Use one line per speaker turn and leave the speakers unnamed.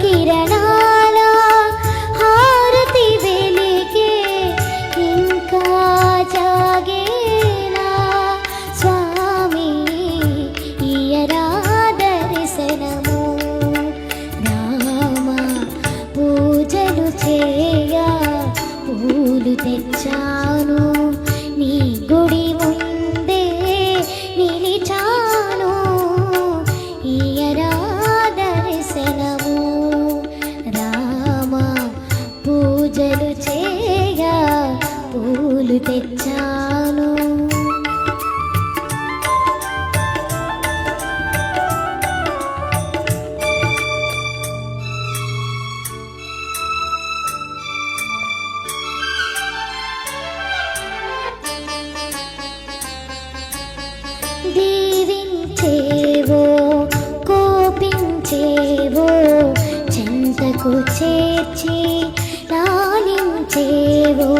కిరణాల హారతి వెలిగే ఇంకా జాగేలా స్వామి ఇయరా దర్శనము రామ పూజలు చేయ పూలు తెచ్చాను. దీవించేవో కోపించేవో చెంతకు చేర్చి రాణించేవో.